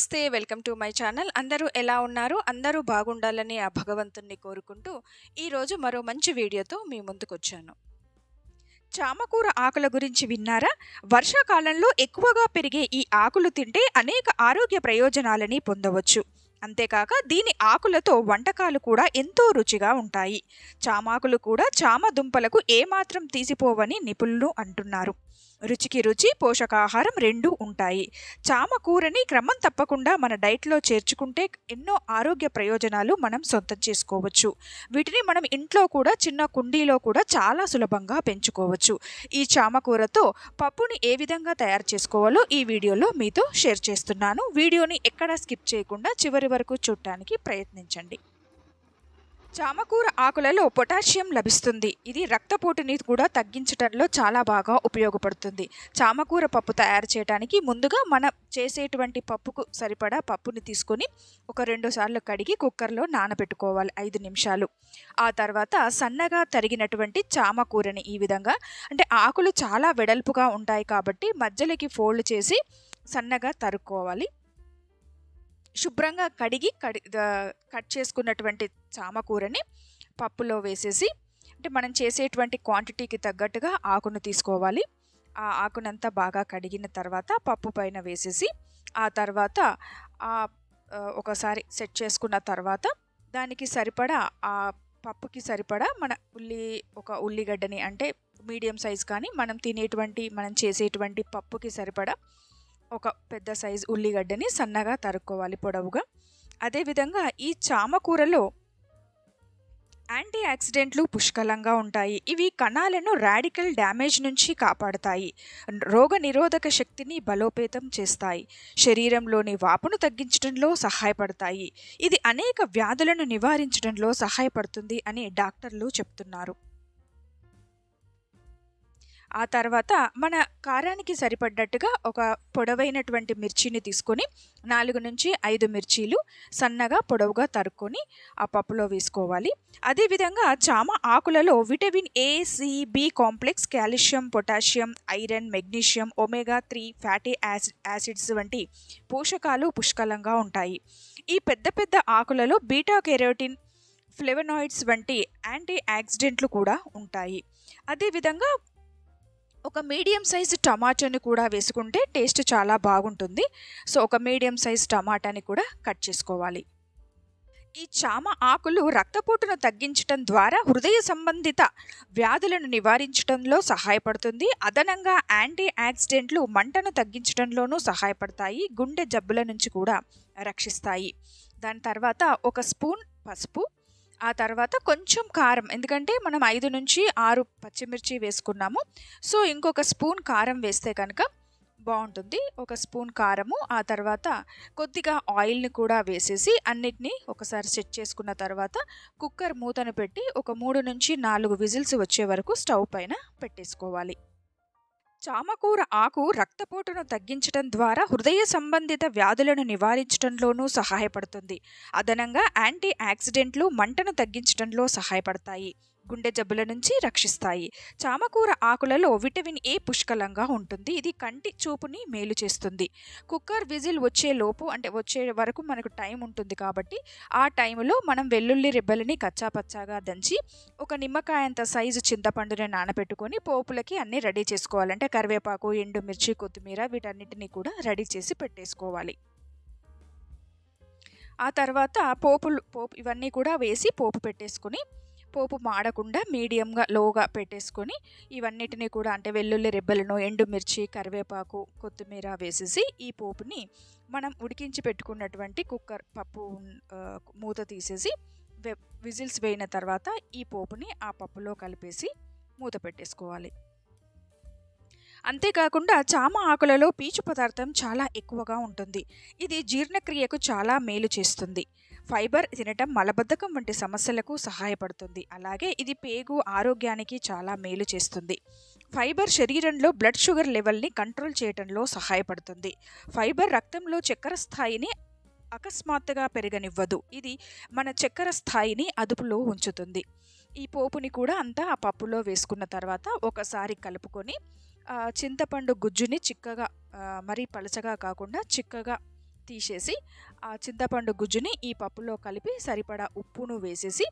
నమస్తే welcome to my channel. అందరూ ఎలా ఉన్నారు? అందరూ బాగుండాలని ఆ భగవంతుణ్ణి కోరుకుంటూ ఈరోజు మరో మంచి వీడియోతో మీ ముందుకొచ్చాను. చామకూర ఆకుల గురించి విన్నారా? వర్షాకాలంలో ఎక్కువగా పెరిగే ఈ ఆకులు తింటే అనేక ఆరోగ్య ప్రయోజనాలని పొందవచ్చు. అంతేకాక దీని ఆకులతో వంటకాలు కూడా ఎంతో రుచిగా ఉంటాయి. చామాకులు కూడా చామ దుంపలకు ఏమాత్రం తీసిపోవని నిపుణులు అంటున్నారు. రుచికి రుచి పోషకాహారం రెండూ ఉంటాయి. చామ కూరని క్రమం తప్పకుండా మన డైట్లో చేర్చుకుంటే ఎన్నో ఆరోగ్య ప్రయోజనాలు మనం సొంతం చేసుకోవచ్చు. వీటిని మనం ఇంట్లో కూడా చిన్న కుండీలో కూడా చాలా సులభంగా పెంచుకోవచ్చు. ఈ చామ కూరతో పప్పుని ఏ విధంగా తయారు చేసుకోవాలో ఈ వీడియోలో మీతో షేర్ చేస్తున్నాను. వీడియోని ఎక్కడా స్కిప్ చేయకుండా చివరి వరకు చూడటానికి ప్రయత్నించండి. చామకూర ఆకులలో పొటాషియం లభిస్తుంది. ఇది రక్తపోటుని కూడా తగ్గించడంలో చాలా బాగా ఉపయోగపడుతుంది. చామకూర పప్పు తయారు చేయడానికి ముందుగా మనం చేసేటువంటి పప్పుకు సరిపడా పప్పుని తీసుకొని ఒక రెండు సార్లు కడిగి కుక్కర్లో నానబెట్టుకోవాలి. ఐదు నిమిషాలు. ఆ తర్వాత సన్నగా తరిగినటువంటి చామకూరని ఈ విధంగా అంటే ఆకులు చాలా వెడల్పుగా ఉంటాయి కాబట్టి మధ్యలోకి ఫోల్డ్ చేసి సన్నగా తరుక్కోవాలి. శుభ్రంగా కడిగి కడి కట్ చేసుకున్నటువంటి చామకూరని పప్పులో వేసేసి అంటే మనం చేసేటువంటి క్వాంటిటీకి తగ్గట్టుగా ఆకును తీసుకోవాలి. ఆ ఆకునంతా బాగా కడిగిన తర్వాత పప్పు పైన వేసేసి ఆ తర్వాత ఆ ఒకసారి సెట్ చేసుకున్న తర్వాత దానికి సరిపడా ఆ పప్పుకి సరిపడా మన ఉల్లి ఒక ఉల్లిగడ్డని అంటే మీడియం సైజ్ కానీ మనం తినేటువంటి మనం చేసేటువంటి పప్పుకి సరిపడా ఒక పెద్ద సైజు ఉల్లిగడ్డని సన్నగా తరుక్కోవాలి పొడవుగా. అదేవిధంగా ఈ చామకూరలో యాంటీ ఆక్సిడెంట్లు పుష్కలంగా ఉంటాయి. ఇవి కణాలను రాడికల్ డ్యామేజ్ నుంచి కాపాడతాయి. రోగ నిరోధక శక్తిని బలోపేతం చేస్తాయి. శరీరంలోని వాపును తగ్గించడంలో సహాయపడతాయి. ఇది అనేక వ్యాధులను నివారించడంలో సహాయపడుతుంది అని డాక్టర్లు చెప్తున్నారు. ఆ తర్వాత మన కారానికి సరిపడ్డట్టుగా ఒక పొడవైనటువంటి మిర్చిని తీసుకొని నాలుగు నుంచి ఐదు మిర్చీలు సన్నగా పొడవుగా తరుక్కొని ఆ పప్పులో వేసుకోవాలి. అదేవిధంగా చామ ఆకులలో vitamin A C B complex calcium potassium iron magnesium omega three fatty acid acids వంటి పోషకాలు పుష్కలంగా ఉంటాయి. ఈ పెద్ద పెద్ద ఆకులలో బీటా కెరోటిన్ ఫ్లెవనాయిడ్స్ వంటి యాంటీ యాక్సిడెంట్లు కూడా ఉంటాయి. అదేవిధంగా ఒక మీడియం సైజు టమాటాని కూడా వేసుకుంటే టేస్ట్ చాలా బాగుంటుంది. సో ఒక మీడియం సైజ్ టమాటాని కూడా కట్ చేసుకోవాలి. ఈ చామ ఆకులు రక్తపోటును తగ్గించటం ద్వారా హృదయ సంబంధిత వ్యాధులను నివారించడంలో సహాయపడుతుంది. అదనంగా యాంటీ యాక్సిడెంట్లు మంటను తగ్గించడంలోనూ సహాయపడతాయి. గుండె జబ్బుల నుంచి కూడా రక్షిస్తాయి. దాని తర్వాత ఒక స్పూన్ పసుపు ఆ తర్వాత కొంచెం కారం ఎందుకంటే మనం ఐదు నుంచి ఆరు పచ్చిమిర్చి వేసుకున్నాము. సో ఇంకొక స్పూన్ కారం వేస్తే కనుక బాగుంటుంది. ఒక స్పూన్ కారము ఆ తర్వాత కొద్దిగా ఆయిల్ని కూడా వేసేసి అన్నిటినీ ఒకసారి సెట్ చేసుకున్న తర్వాత కుక్కర్ మూతను పెట్టి ఒక మూడు నుంచి నాలుగు విజిల్స్ వచ్చే వరకు స్టవ్ పైన పెట్టేసుకోవాలి. చామకూర ఆకు రక్తపోటును తగ్గించడం ద్వారా హృదయ సంబంధిత వ్యాధులను నివారించడంలోనూ సహాయపడుతుంది. అదనంగా యాంటీ ఆక్సిడెంట్లు మంటను తగ్గించడంలో సహాయపడతాయి. గుండె జబ్బుల నుంచి రక్షిస్తాయి. చామకూర ఆకులలో విటమిన్ ఏ పుష్కలంగా ఉంటుంది. ఇది కంటి చూపుని మేలు చేస్తుంది. కుక్కర్ విజిల్ వచ్చే లోపు అంటే వచ్చే వరకు మనకు టైం ఉంటుంది కాబట్టి ఆ టైంలో మనం వెల్లుల్లి రిబ్బలని కచ్చాపచ్చాగా దంచి ఒక నిమ్మకాయంత సైజు చింతపండుని నానబెట్టుకొని పోపులకి అన్నీ రెడీ చేసుకోవాలంటే కరివేపాకు ఎండుమిర్చి కొత్తిమీర వీటన్నిటిని కూడా రెడీ చేసి పెట్టేసుకోవాలి. ఆ తర్వాత పోపులు పోపు ఇవన్నీ కూడా వేసి పోపు పెట్టేసుకొని పోపు మాడకుండా మీడియంగా లోగా పెట్టేసుకొని ఇవన్నిటిని కూడా అంటే వెల్లుల్లి రెబ్బలను ఎండుమిర్చి కరివేపాకు కొత్తిమీర వేసేసి ఈ పోపుని మనం ఉడికించి పెట్టుకున్నటువంటి కుక్కర్ పప్పు మూత తీసేసి విజిల్స్ వేయిన తర్వాత ఈ పోపుని ఆ పప్పులో కలిపేసి మూత పెట్టేసుకోవాలి. అంతేకాకుండా చామ ఆకులలో పీచు పదార్థం చాలా ఎక్కువగా ఉంటుంది. ఇది జీర్ణక్రియకు చాలా మేలు చేస్తుంది. ఫైబర్ తినటం మలబద్ధకం వంటి సమస్యలకు సహాయపడుతుంది. అలాగే ఇది పేగు ఆరోగ్యానికి చాలా మేలు చేస్తుంది. ఫైబర్ శరీరంలో బ్లడ్ షుగర్ లెవెల్ని కంట్రోల్ చేయడంలో సహాయపడుతుంది. ఫైబర్ రక్తంలో చక్కెర స్థాయిని అకస్మాత్తుగా పెరగనివ్వదు. ఇది మన చక్కెర స్థాయిని అదుపులో ఉంచుతుంది. ఈ పోపుని కూడా అంతా ఆ పప్పులో వేసుకున్న తర్వాత ఒకసారి కలుపుకొని చింతపండు గుజ్జుని చిక్కగా మరీ పలచగా కాకుండా చిక్కగా తీసేసి ఆ చింతపండు గుజ్జుని ఈ పప్పులో కలిపి సరిపడా ఉప్పును వేసేసి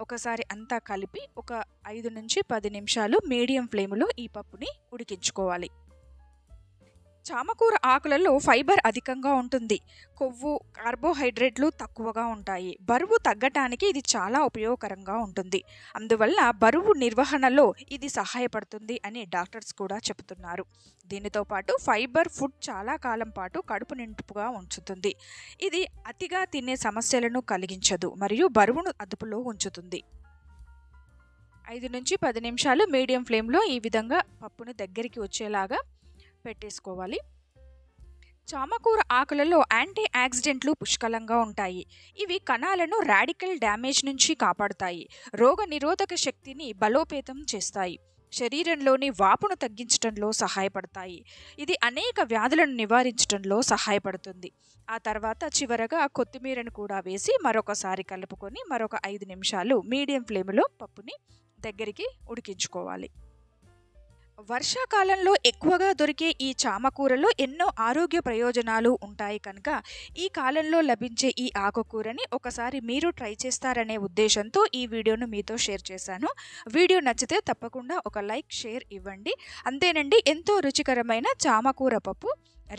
ఒకసారి అంతా కలిపి ఒక ఐదు నుంచి పది నిమిషాలు మీడియం ఫ్లేమ్లో ఈ పప్పుని ఉడికించుకోవాలి. చామకూర ఆకులలో ఫైబర్ అధికంగా ఉంటుంది. కొవ్వు కార్బోహైడ్రేట్లు తక్కువగా ఉంటాయి. బరువు తగ్గటానికి ఇది చాలా ఉపయోగకరంగా ఉంటుంది. అందువల్ల బరువు నిర్వహణలో ఇది సహాయపడుతుంది అని డాక్టర్స్ కూడా చెబుతున్నారు. దీనితో పాటు ఫైబర్ ఫుడ్ చాలా కాలం పాటు కడుపు నింపుగా ఉంచుతుంది. ఇది అతిగా తినే సమస్యలను కలిగించదు మరియు బరువును అదుపులో ఉంచుతుంది. ఐదు నుంచి పది నిమిషాలు మీడియం ఫ్లేమ్లో ఈ విధంగా పప్పును దగ్గరికి వచ్చేలాగా పెట్టేసుకోవాలి. చామకూర ఆకులలో యాంటీ యాక్సిడెంట్లు పుష్కలంగా ఉంటాయి. ఇవి కణాలను రాడికల్ డ్యామేజ్ నుంచి కాపాడుతాయి. రోగ నిరోధక శక్తిని బలోపేతం చేస్తాయి. శరీరంలోని వాపును తగ్గించడంలో సహాయపడతాయి. ఇది అనేక వ్యాధులను నివారించడంలో సహాయపడుతుంది. ఆ తర్వాత చివరగా కొత్తిమీరను కూడా వేసి మరొకసారి కలుపుకొని మరొక ఐదు నిమిషాలు మీడియం ఫ్లేమ్లో పప్పుని దగ్గరికి ఉడికించుకోవాలి. వర్షాకాలంలో ఎక్కువగా దొరికే ఈ చామకూరలో ఎన్నో ఆరోగ్య ప్రయోజనాలు ఉంటాయి కనుక ఈ కాలంలో లభించే ఈ ఆకుకూరని ఒకసారి మీరు ట్రై చేస్తారనే ఉద్దేశంతో ఈ వీడియోను మీతో షేర్ చేశాను. వీడియో నచ్చితే తప్పకుండా ఒక లైక్ షేర్ ఇవ్వండి. అంతేనండి ఎంతో రుచికరమైన చామకూర పప్పు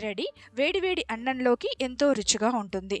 రెడీ. వేడివేడి అన్నంలోకి ఎంతో రుచిగా ఉంటుంది.